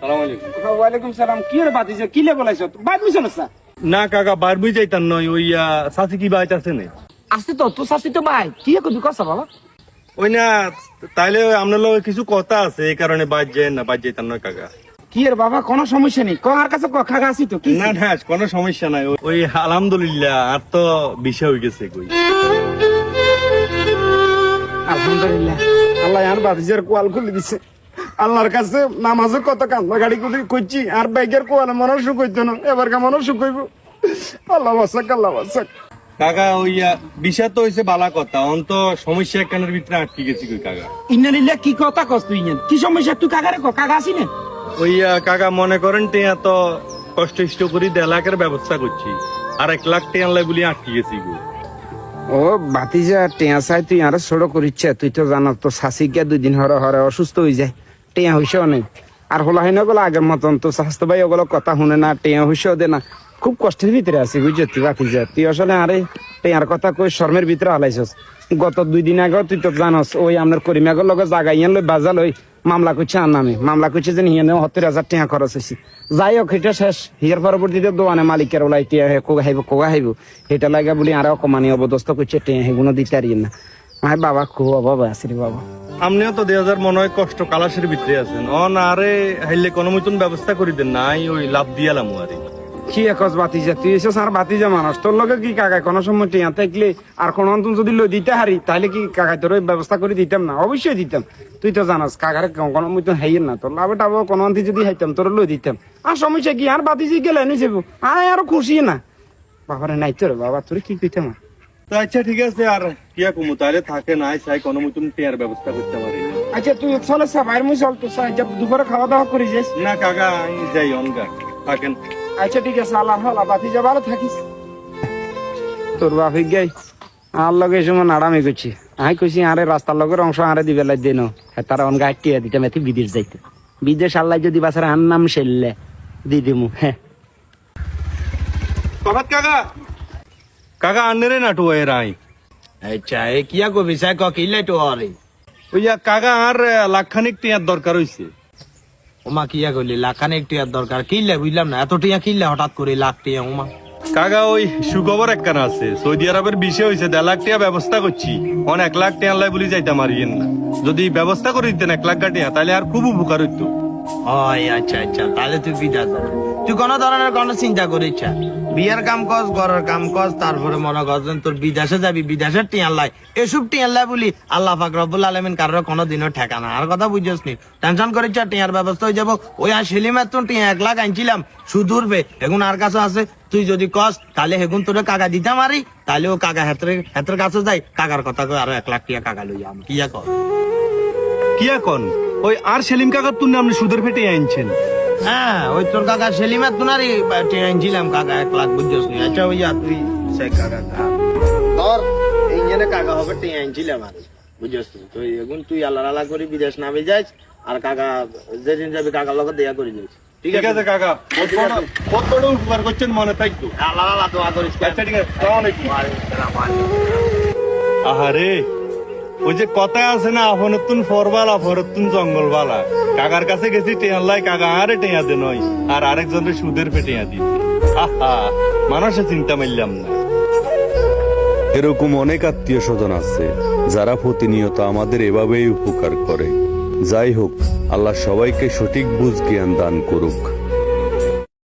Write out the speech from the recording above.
সালাম আলাইকুম। ওয়ালাইকুম সালাম। কি রে বাতিছে কি লে বলাইছ বাদ বুঝছ না কাকা বার বুঝ যাইতাম নয় ওই সাথী কি বাইত আছে না? আসতে তো তো শাস্তি তো ভাই কি কবি কসা বাবা। ওই না তাইলে আপনার লগে কিছু কথা আছে এই কারণে বাদ যায় না বাদ যাইতাম নয় কাকা। কি রে বাবা কোনো সমস্যা নেই। কো আর কাছে ক খাগা আসি তো কি না না কোনো সমস্যা নাই। ওই- ওই আলহামদুলিল্লাহ আর তো বিষয় হয়ে গেছে কই। আলহামদুলিল্লাহ। আল্লাহ আর বাতিজের কোয়াল খুলে দিছে। আল্লাহর কাছে নামাজে কত কান্দা গাড়ি কুদি করছি আর বাইকের কোয়ালে মনে সুখ হইতো না। এবার কা মনে সুখ হইব? আল্লাহ বাসাক আল্লাহ বাসাক। কাকা ওই বিষয় তো হয়েছে বালা কথা। অন্ত সমস্যা একখানের ভিতরে আটকে গেছি কই কাকা? ইন্নালিল্লাহ কি কথা কস তুই কি সমস্যা? তুই কাগারে ক কাগা আসি না? ওই কাকা মনে করেন টিয়া তো কষ্ট ইষ্ট করি দেড় লাখের ব্যবস্থা করছি। আর এক লাখ টিয়া লাই বলি আটকে গেছি গো। ও বাতিজা টেয়া চাই তুই আরও ছোট করিচ্ছে তুই তো জানো তো শাসি গিয়া দুই দিন হরে হরে অসুস্থ হয়ে যায়। টেয়া হইছেও নেই আর হলা হয় না আগের মতন তো স্বাস্থ্য ভাই ওগুলো কথা শুনে না, টেয়া হইছেও দে না। খুব কষ্টের ভিতরে আছি, বুঝছ তুই, বাকি যা। তুই আসলে আরে টেয়ার কথা কই শর্মের ভিতরে হালাইছস। গত দুই দিন আগে তুই তো জানস, ওই আপনার করিমাগর লগে জাগা ইয়ান লই বাজাল ওই মামলা করছে আর নামে। মামলা করছে যে হিয়ানে সত্তর হাজার টাকা খরচ হয়েছে যাই হোক, এটা শেষ। হিয়ার পরবর্তীতে দোকানে মালিকের ওলাই টিয়া কোগা হাইব কোগা হাইব। এটা লাগে বলি আর অকমানি অবদস্ত করছে টিয়া হেগুলো দিতে আর না। আয় বাবা, খুব আছে রে বাবা। আপনিও তো দুই হাজার মনে হয় কষ্ট কালাসের ভিতরে আছেন। অ, না আরে হাইলে কোনো মতন ব্যবস্থা করে দেন। নাই, ওই লাভ দিয়ালাম আরে। কি একস বাতিজা তুই এসে আর বাতিজা মানুষ, তোর লগে কি কাকায় কোনো সময় টিয়া থাকলে আর কোনো অন্তন যদি লই দিতে হারি, তাহলে কি কাকায় তোর ব্যবস্থা করে দিতাম না? অবশ্যই দিতাম। তুই তো জানাস, কাকারে কোনো মতন হাইয়ের না। তোর লাভে টাবো কোনো অন্তি যদি হাইতাম, তোর লই দিতাম। আর সমস্যা কি? আর বাতিজি গেলে নি যাব। আরও খুশি না। বাবারে, নাই তোর বাবা, তোর কি কইতাম আর? তো আচ্ছা ঠিক আছে আর কিয়া কমু? তাহলে থাকে নাই চাই কোনো মতন টিয়ার ব্যবস্থা করতে পারি আচ্ছা তুই চলে সাবাইর মুই চল তো সাই যাব দুপুরে খাওয়া দাওয়া করে যাস। না কাকা যাই অনগা থাকেন। আচ্ছা ঠিক আছে আল্লাহ আল্লাহ বাতিজা ভালো থাকিস। তোর বাপি গাই আর লগে এই সময় নাড়ামি করছি। আমি কইছি আরে রাস্তার লগের অংশ আরে দিবে লাই দেন। তারা অন গাড়ি টিয়া দিতাম এতে বিদেশ যাইতে। বিদেশ আল্লাহ যদি বাসার আন নাম সেললে দি দিমু হ্যাঁ। কবাত কাকা কাকা আনরে নাটু এর আই আচ্ছা এ কিয়া কবি সাই ক কিলাই তো আরে? ওই ইয়া কাকা আর লাখখানিক টিয়ার দরকার হইছে। ওমা কিয়া কইলি লাখানে একটু আর দরকার কিনলে বুঝলাম না এত টিয়া কিনলে হঠাৎ করে লাখ টিয়া ওমা? কাকা ওই সুখবর একখানা আছে। সৌদি আরবের বিষয় হয়েছে দেড় লাখ টাকা ব্যবস্থা করছি। অন এক লাখ টাকা লাই বলি যাইতাম আর ইয়েন না। যদি ব্যবস্থা করে দিতেন এক লাখ টাকা তাহলে আর খুব উপকার হইতো। ওই আচ্ছা আচ্ছা তাহলে তুই যাবি তুই কোনো ধরনের কোনো চিন্তা করিস। বিয়ের কাম ঘরের কাম তারপরে মনে তোর বিদেশে যাবি, বিদেশের এসব বলি আল্লাহ রব্বুল আলমিন কারোর কোনো দিনও আর কথা নি টেনশন করিস টিয়ার ব্যবস্থা হয়ে যাব। ওই আর সেলিমের টিয়া এক লাখ আনছিলাম উঠবে এখন আর কাছে আছে, তুই যদি কস, তাহলে হেগুন তোরে কাকা দিতে মারি। তাহলে ও কাকা হেতরে, হেতের কাছে যাই কাকার কথা আরও এক লাখ টিয়া কাকা লই আমি। কিয়া কর? কি এখন ওই আর সেলিম কাকার তুলনে আপনি সুদের ফেটে আনছেন হ্যাঁ ওই তোর কাকা সেলিমের তুনারি ছিলাম কাকা এক লাখ বুঝছিস আচ্ছা ওই যা তুই সে কাকা তোর এই জন্য কাকা হবে টেন ছিলাম আর বুঝছিস তুই এখন তুই আল্লাহ আল্লাহ করে বিদেশ নামে যাইস আর কাকা যেদিন যাবি কাকার লগত দেয়া করে যাইস ঠিক আছে? কাকা। কত উপকার করছেন মনে থাকতো আল্লাহ আল্লাহ দোয়া করিস আচ্ছা ঠিক আছে। সালাম আহারে। ওই যে কথা আছে না, আফনতুন ফরবালা, ফরতুন জঙ্গল বালা কাকার কাছে গেছি টেয়ার লাই কাকা, আরে টেয়া দে নয়। আর আরেকজনের সুদের পেটিয়া দি আহা মানুষে চিন্তা মারলাম না। এরকম অনেক আত্মীয় স্বজন আছে, যারা প্রতিনিয়ত আমাদের এভাবেই উপকার করে। যাই হোক, আল্লাহ সবাইকে সঠিক বুঝ জ্ঞান দান করুক।